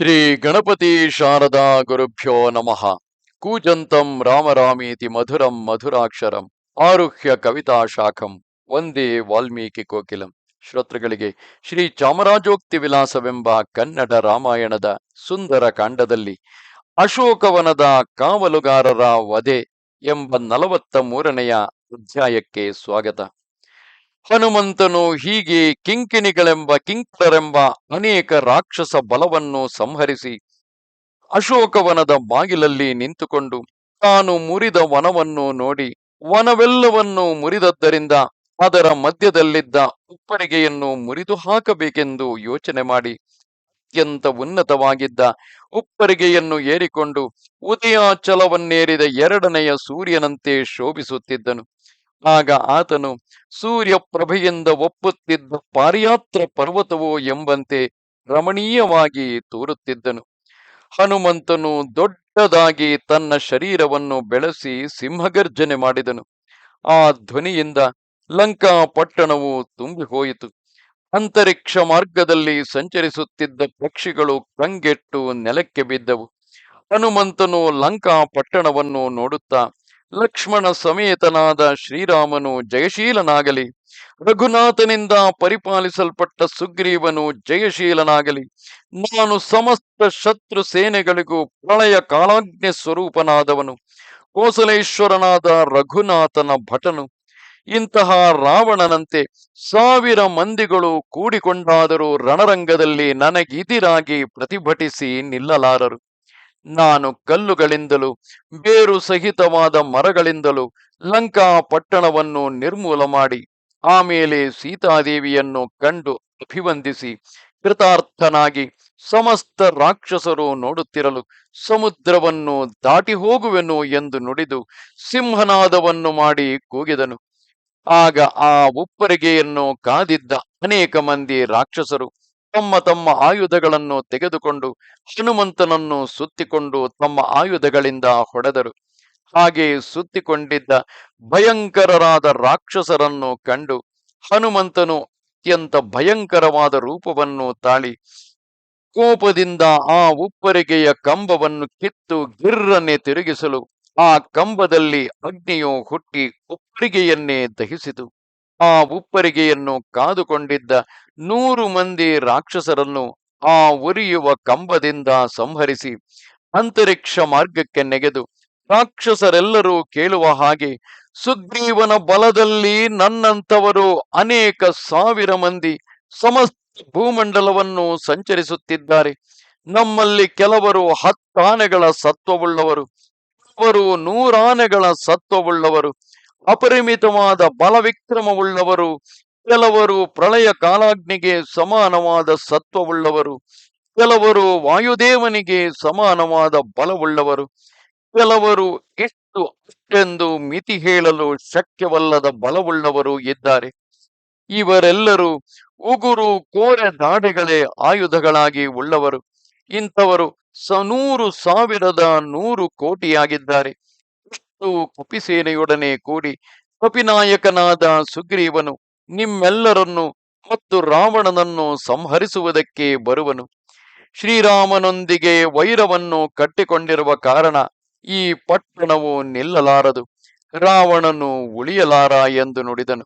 ಶ್ರೀ ಗಣಪತಿ ಶಾರದಾ ಗುರುಭ್ಯೋ ನಮಃ. ಕೂಜಂತಂ ರಾಮರಾಮೀತಿ ಮಧುರಂ ಮಧುರಾಕ್ಷರಂ. ಆರುಹ್ಯ ಕವಿತಾ ಶಾಖಂ. ಒಂದೇ ವಾಲ್ಮೀಕಿ ಕೋಕಿಲಂ. ಶ್ರೋತೃಗಳಿಗೆ ಶ್ರೀ ಚಾಮರಾಜೋಕ್ತಿ ವಿಲಾಸವೆಂಬ ಕನ್ನಡ ರಾಮಾಯಣದ ಸುಂದರ ಕಾಂಡದಲ್ಲಿ ಅಶೋಕವನದ ಕಾವಲುಗಾರರ ವಧೆ ಎಂಬ ನಲವತ್ತ ಮೂರನೆಯ ಅಧ್ಯಾಯಕ್ಕೆ ಸ್ವಾಗತ. ಹನುಮಂತನು ಹೀಗೆ ಕಿಂಕಿಣಿಗಳೆಂಬ ಕಿಂಕರೆಂಬ ಅನೇಕ ರಾಕ್ಷಸ ಬಲವನ್ನು ಸಂಹರಿಸಿ ಅಶೋಕವನದ ಬಾಗಿಲಲ್ಲಿ ನಿಂತುಕೊಂಡು ತಾನು ಮುರಿದ ವನವನ್ನು ನೋಡಿ ವನವೆಲ್ಲವನ್ನು ಮುರಿದದ್ದರಿಂದ ಅದರ ಮಧ್ಯದಲ್ಲಿದ್ದ ಉಪ್ಪರಿಗೆಯನ್ನು ಮುರಿದು ಹಾಕಬೇಕೆಂದು ಯೋಚನೆ ಮಾಡಿ ಅತ್ಯಂತ ಉನ್ನತವಾಗಿದ್ದ ಉಪ್ಪರಿಗೆಯನ್ನು ಏರಿಕೊಂಡು ಉದಯಾಚಲವನ್ನೇರಿದ ಎರಡನೆಯ ಸೂರ್ಯನಂತೆ ಶೋಭಿಸುತ್ತಿದ್ದನು. ಆಗ ಆತನು ಸೂರ್ಯ ಪ್ರಭೆಯಿಂದ ಒಪ್ಪುತ್ತಿದ್ದ ಪಾರಿಯಾತ್ರ ಪರ್ವತವೋ ಎಂಬಂತೆ ರಮಣೀಯವಾಗಿ ತೋರುತ್ತಿದ್ದನು. ಹನುಮಂತನು ದೊಡ್ಡದಾಗಿ ತನ್ನ ಶರೀರವನ್ನು ಬೆಳೆಸಿ ಸಿಂಹಗರ್ಜನೆ ಮಾಡಿದನು. ಆ ಧ್ವನಿಯಿಂದ ಲಂಕಾ ಪಟ್ಟಣವು ತುಂಬಿ ಹೋಯಿತು ಅಂತರಿಕ್ಷ ಮಾರ್ಗದಲ್ಲಿ ಸಂಚರಿಸುತ್ತಿದ್ದ ಪಕ್ಷಿಗಳು ಕಂಗೆಟ್ಟು ನೆಲಕ್ಕೆ ಬಿದ್ದವು. ಹನುಮಂತನು ಲಂಕಾ ಪಟ್ಟಣವನ್ನು ನೋಡುತ್ತಾ ಲಕ್ಷ್ಮಣ ಸಮೇತನಾದ ಶ್ರೀರಾಮನು ಜಯಶೀಲನಾಗಲಿ, ರಘುನಾಥನಿಂದ ಪರಿಪಾಲಿಸಲ್ಪಟ್ಟ ಸುಗ್ರೀವನು ಜಯಶೀಲನಾಗಲಿ, ನಾನು ಸಮಸ್ತ ಶತ್ರು ಸೇನೆಗಳಿಗೂ ಪ್ರಳಯ ಕಾಲಾಗ್ನಿ ಸ್ವರೂಪನಾದವನು, ಕೋಸಲೇಶ್ವರನಾದ ರಘುನಾಥನ ಭಟನು. ಇಂತಹ ರಾವಣನಂತೆ ಸಾವಿರ ಮಂದಿಗಳು ಕೂಡಿಕೊಂಡಾದರೂ ರಣರಂಗದಲ್ಲಿ ನನಗಿದಿರಾಗಿ ಪ್ರತಿಭಟಿಸಿ ನಿಲ್ಲಲಾರರು. ನಾನು ಕಲ್ಲುಗಳಿಂದಲೂ, ಬೇರು ಸಹಿತವಾದ ಮರಗಳಿಂದಲೂ ಲಂಕಾ ಪಟ್ಟಣವನ್ನು ನಿರ್ಮೂಲ ಮಾಡಿ ಆಮೇಲೆ ಸೀತಾದೇವಿಯನ್ನು ಕಂಡು ಅಭಿವಂದಿಸಿ, ಕೃತಾರ್ಥನಾಗಿ ಸಮಸ್ತ ರಾಕ್ಷಸರು ನೋಡುತ್ತಿರಲು ಸಮುದ್ರವನ್ನು ದಾಟಿ ಹೋಗುವೆನು ಎಂದು ನುಡಿದು ಸಿಂಹನಾದವನ್ನು ಮಾಡಿ ಕೂಗಿದನು. ಆಗ ಆ ಉಪ್ಪರಿಗೆಯನ್ನು ಕಾದಿದ್ದ ಅನೇಕ ಮಂದಿ ರಾಕ್ಷಸರು ತಮ್ಮ ತಮ್ಮ ಆಯುಧಗಳನ್ನು ತೆಗೆದುಕೊಂಡು ಹನುಮಂತನನ್ನು ಸುತ್ತಿಕೊಂಡು ತಮ್ಮ ಆಯುಧಗಳಿಂದ ಹೊಡೆದರು. ಹಾಗೆ ಸುತ್ತಿಕೊಂಡಿದ್ದ ಭಯಂಕರರಾದ ರಾಕ್ಷಸರನ್ನು ಕಂಡು ಹನುಮಂತನು ಅತ್ಯಂತ ಭಯಂಕರವಾದ ರೂಪವನ್ನು ತಾಳಿ ಕೋಪದಿಂದ ಆ ಉಪ್ಪರಿಗೆಯ ಕಂಬವನ್ನು ಕಿತ್ತು ಗಿರ್ರನ್ನೇ ತಿರುಗಿಸಲು ಆ ಕಂಬದಲ್ಲಿ ಅಗ್ನಿಯು ಹುಟ್ಟಿ ಉಪ್ಪರಿಗೆಯನ್ನೇ ದಹಿಸಿತು. ಆ ಉಪ್ಪರಿಗೆಯನ್ನು ಕಾದುಕೊಂಡಿದ್ದ ನೂರು ಮಂದಿ ರಾಕ್ಷಸರನ್ನು ಆ ಉರಿಯುವ ಕಂಬದಿಂದ ಸಂಹರಿಸಿ ಅಂತರಿಕ್ಷ ಮಾರ್ಗಕ್ಕೆ ನೆಗೆದು ರಾಕ್ಷಸರೆಲ್ಲರೂ ಕೇಳುವ ಹಾಗೆ ಸುಗ್ರೀವನ ಬಲದಲ್ಲಿ ನನ್ನಂಥವರು ಅನೇಕ ಸಾವಿರ ಮಂದಿ ಸಮಸ್ತ ಭೂಮಂಡಲವನ್ನು ಸಂಚರಿಸುತ್ತಿದ್ದಾರೆ. ನಮ್ಮಲ್ಲಿ ಕೆಲವರು ಹತ್ತಾನೆಗಳ ಸತ್ವವುಳ್ಳವರು, ಕೆಲವರು ನೂರಾನೆಗಳ ಸತ್ವವುಳ್ಳವರು ಅಪರಿಮಿತವಾದ ಬಲವಿಕ್ರಮವುಳ್ಳವರು, ಕೆಲವರು ಪ್ರಳಯ ಕಾಲಾಗ್ನಿಗೆ ಸಮಾನವಾದ ಸತ್ವವುಳ್ಳವರು, ಕೆಲವರು ವಾಯುದೇವನಿಗೆ ಸಮಾನವಾದ ಬಲವುಳ್ಳವರು, ಕೆಲವರು ಎಷ್ಟು ಅಷ್ಟೆಂದು ಮಿತಿ ಹೇಳಲು ಶಕ್ಯವಲ್ಲದ ಬಲವುಳ್ಳವರು ಇದ್ದಾರೆ. ಇವರೆಲ್ಲರೂ ಉಗುರು ಕೋರೆ ದಾಡೆಗಳೇ ಆಯುಧಗಳಾಗಿ ಉಳ್ಳವರು. ಇಂಥವರು ಸ ನೂರು ಸಾವಿರದ ನೂರು ಕೋಟಿಯಾಗಿದ್ದಾರೆ. ಕಪಿಸೇನೆಯೊಡನೆ ಕೂಡಿ ಕಪಿನಾಯಕನಾದ ಸುಗ್ರೀವನು ನಿಮ್ಮೆಲ್ಲರನ್ನು ಮತ್ತು ರಾವಣನನ್ನು ಸಂಹರಿಸುವುದಕ್ಕೆ ಬರುವನು. ಶ್ರೀರಾಮನೊಂದಿಗೆ ವೈರವನ್ನು ಕಟ್ಟಿಕೊಂಡಿರುವ ಕಾರಣ ಈ ಪಟ್ಟಣವು ನಿಲ್ಲಲಾರದು. ರಾವಣನು ಉಳಿಯಲಾರ ಎಂದು ನುಡಿದನು.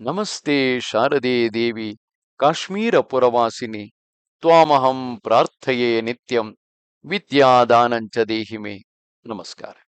ನಮಸ್ತೆ ಶಾರದೆ ದೇವಿ, ಕಾಶ್ಮೀರ ಪುರವಾಸಿನಿ, ತ್ವಾಮಹಂ ಪ್ರಾರ್ಥೆಯೇ ನಿತ್ಯಂ, ವಿದ್ಯಾದಾನಂಚ ದೇಹಿಮೆ. ನಮಸ್ಕಾರ.